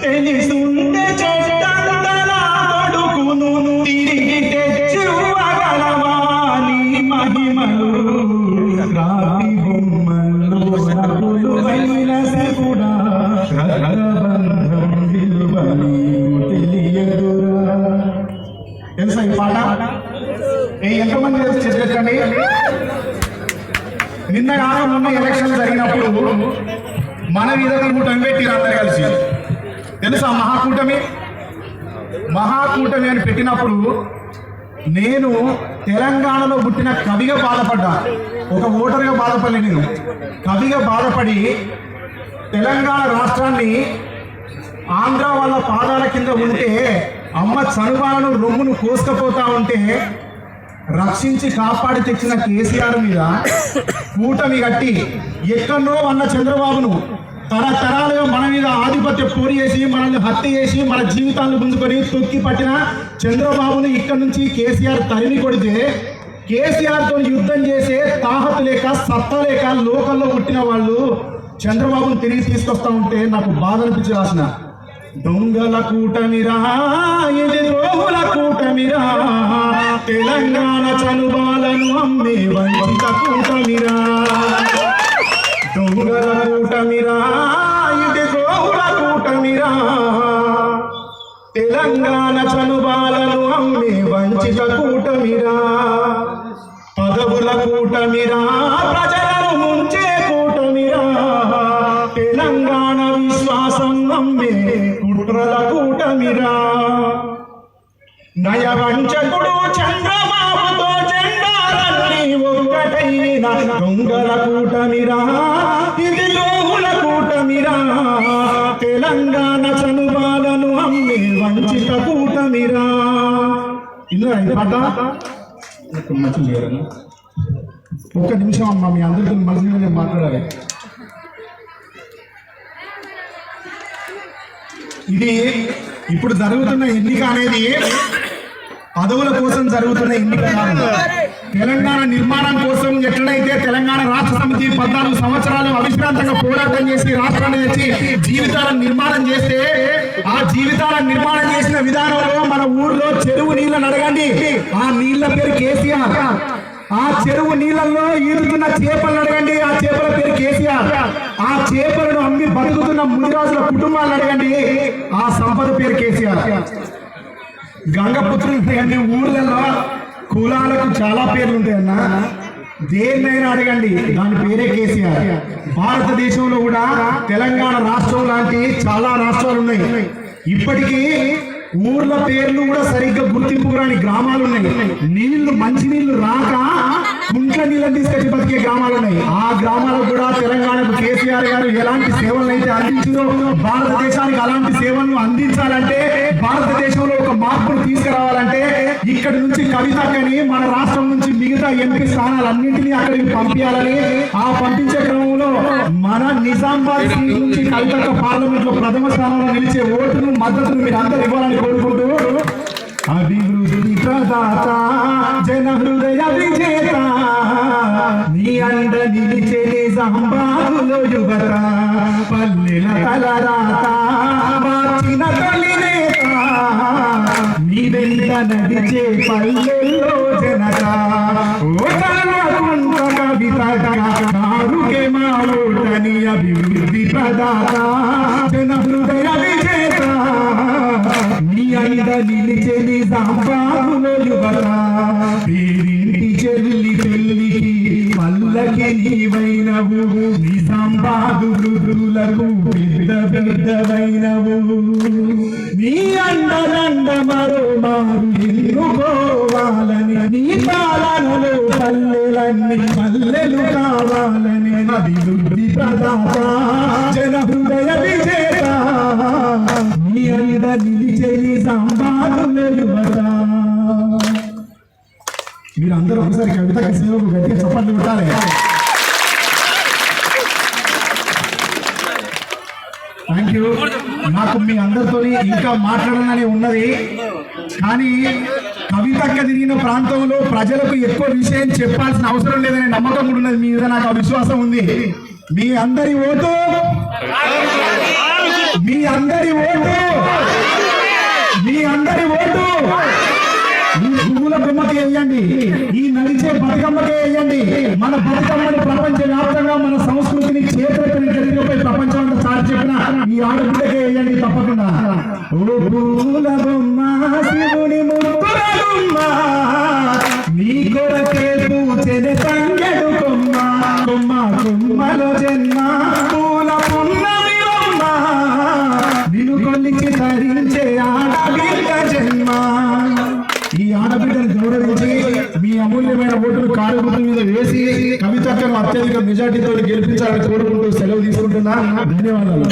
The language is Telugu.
తెలిసుంటే చెట్టంతలాడుకును తిరిగి తెచ్చివ్వగలవా నీ మహిమలు రాతి బొమ్మలు నవ్వులైన శివుడా రగబంధం విలువ తెలియదురా తెలుసా? ఈ పాట ఎంతమంది నిన్న కాలం ఉన్న ఎలక్షన్ జరిగినప్పుడు మన మీద కూటమి పెట్టిరు అందరు కలిసి. తెలుసా మహాకూటమి? మహాకూటమి అని పెట్టినప్పుడు నేను తెలంగాణలో పుట్టిన కవిగా బాధపడ్డా. ఒక ఓటర్గా బాధపడలే నేను. కవిగా బాధపడి తెలంగాణ రాష్ట్రాన్ని ఆంధ్ర వాళ్ళ పాదాల కింద ఉంటే అమ్మ చనువాలను రొమ్మును కోసుకపోతా ఉంటే రక్షించి కాపాడి తెచ్చిన కేసీఆర్ మీద కూటమి కట్టి ఎక్కడో అన్న చంద్రబాబును తరతరాలుగా మన మీద ఆధిపత్య పోరి చేసి మనల్ని హత్య చేసి మన జీవితాలను ముందుకొని తొక్కి పట్టిన చంద్రబాబును ఇక్కడి నుంచి కేసీఆర్ తరిమి కొడితే కేసీఆర్తో యుద్ధం చేసే తాహత లేక సత్తా లేక లోకల్లో పుట్టిన వాళ్ళు చంద్రబాబును తిరిగి తీసుకొస్తా ఉంటే నాకు బాధ అనిపించి రాసిన దొంగల కూటమిరా ఇది ద్రోహుల కూటమిరా తెలంగాణ చనుబాలను అమ్మే వంచిత కూటమిరా దొంగల కూటమిరా ఇది ద్రోహుల కూటమిరా తెలంగాణ చనుబాలను అమ్మే వంచిత కూటమిరా పదవుల కూటమిరా నయవంచకుడు చంద్రబాబుతో జెండాలన్నీ ఒక్కటైన దొంగల కూటమిరా ఇది లోహుల కూటమిరా. తెలంగాణ చనుబాలను అమ్మే వంచిత కూటమిరా. ఇలా పాట? మంచి ఒక్క నిమిషం అమ్మా మీ అందరితో నేను మాట్లాడాలి. ఇది ఇప్పుడు జరుగుతున్న ఎన్నిక అనేది పదవుల కోసం జరుగుతున్న ఎన్నిక కాదు తెలంగాణ నిర్మాణం కోసం ఎట్లయితే తెలంగాణ రాష్ట్ర సమితి పద్నాలుగు సంవత్సరాలు అవిశ్రాంతంగా పోరాటం చేసి రాష్ట్రాన్ని తెచ్చి జీవితాలను నిర్మాణం చేస్తే ఆ జీవితాలను నిర్మాణం చేసిన విధానంలో మన ఊర్లో చెరువు నీళ్ళని అడగండి. ఆ నీళ్ళ పేరు కేసీఆర్. ఆ చెరువు నీళ్ళల్లో ఈదుతున్న చేపలను అడగండి. ఆ చేపల పేరు కేసీఆర్. ఆ చేపలను అమ్మి బతుకుతున్న మునిరాజుల కుటుంబాలను అడగండి ఆ సంపద పేరు కేసీఆర్ గంగపుత్రులు అన్ని ఊర్లలో కులాలకు చాలా పేర్లు ఉంటాయన్న. దేన్నైనా అడగండి దాని పేరే కేసీఆర్. భారతదేశంలో కూడా తెలంగాణ రాష్ట్రం లాంటి చాలా రాష్ట్రాలు ఉన్నాయి. ఇప్పటికీ ఊర్ల పేర్లు కూడా సరిగ్గా గుర్తింపు రాని గ్రామాలు ఉన్నాయి. నీళ్ళు మంచి నీళ్ళు రాక కుంట్ల నీళ్ళని తీసుకొచ్చి బతికే గ్రామాలు ఉన్నాయి. ఆ గ్రామాలకు కూడా తెలంగాణకు కేసీఆర్ గారు ఎలాంటి సేవలు అయితే అందించిందో భారతదేశానికి అలాంటి సేవలను అందించాలంటే భారతదేశం మార్పులు తీసుకురావాలంటే ఇక్కడ నుంచి కవితక్కని మన రాష్ట్రం నుంచి మిగతా ఎంపీ స్థానాలన్నింటినీ అక్కడికి పంపించాలని ఆ పంపించే క్రమంలో మన నిజామాబాద్ సీట్ నుంచి కవితక్క పార్లమెంట్లో ప్రథమ స్థానంలో నిలిచే ఓటును మద్దతును మీరు అందరు ఇవ్వాలని కోరుకుంటూ అభివృద్ధి ప్రదాత జన హృదయ విజేత నీ అండ నిలిచే నిజామాబాదులో యువత పల్లెల తలరాత నడిచే పల్లెల్లో జనత. ఓ కలకుంట కవిత కారుకే మా ఓటని అభివృద్ధి ప్రదాత. జన హృదయ విజేత. నీ అంద నిలిచే నిజామాబాదులో యువత. అందరికి నీవైనవు. నిజామాబాదు వృద్ధులకు పెద్ద పెద్దవైనవు. నీ అండదండ మరో మారు ఎన్నుకోవాలని నీ పాలనలో పల్లెలన్నీ పల్లెలు కావాలని అభివృద్ధి ప్రదాత జన హృదయ విజేత. నీ అంద నిలిచే సంబాధుల యువత మీరు అందరూ ఒకసారి కవితకి సేవకు గట్టిగా చప్పట్లు కొట్టాలి. థ్యాంక్ యూ నాకు మీ అందరితో ఇంకా మాట్లాడాలని ఉన్నది. కానీ కవితక్క తిరిగిన ప్రాంతంలో ప్రజలకు ఎక్కువ విషయం చెప్పాల్సిన అవసరం లేదనే నమ్మకం కూడా ఉన్నది. మీ మీద నాకు ఆ విశ్వాసం ఉంది. మీ అందరి ఓటు మీ అందరి ఓటు మీ అందరి ఓటు. పువ్వుల బొమ్మకి వేయండి. ఈ నడిచే బతుకమ్మకి వేయండి. మన బతుకమ్మని ప్రపంచ వ్యాప్తంగా మన సంస్కృతిని చేతులకి గడిపోయి ప్రపంచం సార్ చెప్పిన ఈ ఆడపిల్లకే వేయండి తప్పకుండా. ఓ పువ్వుల బొమ్మ శివుని ముద్దుల బొమ్మ నీ కొరకే పూచెని తంగెడు కొమ్మ. కొమ్మ కొమ్మలో జన్మ ఓటును మీద వేసి కవితక్కను అత్యధిక మెజార్టీతో గెలిపించాలని కోరుకుంటూ సెలవు తీసుకుంటున్నా ధన్యవాదాలు.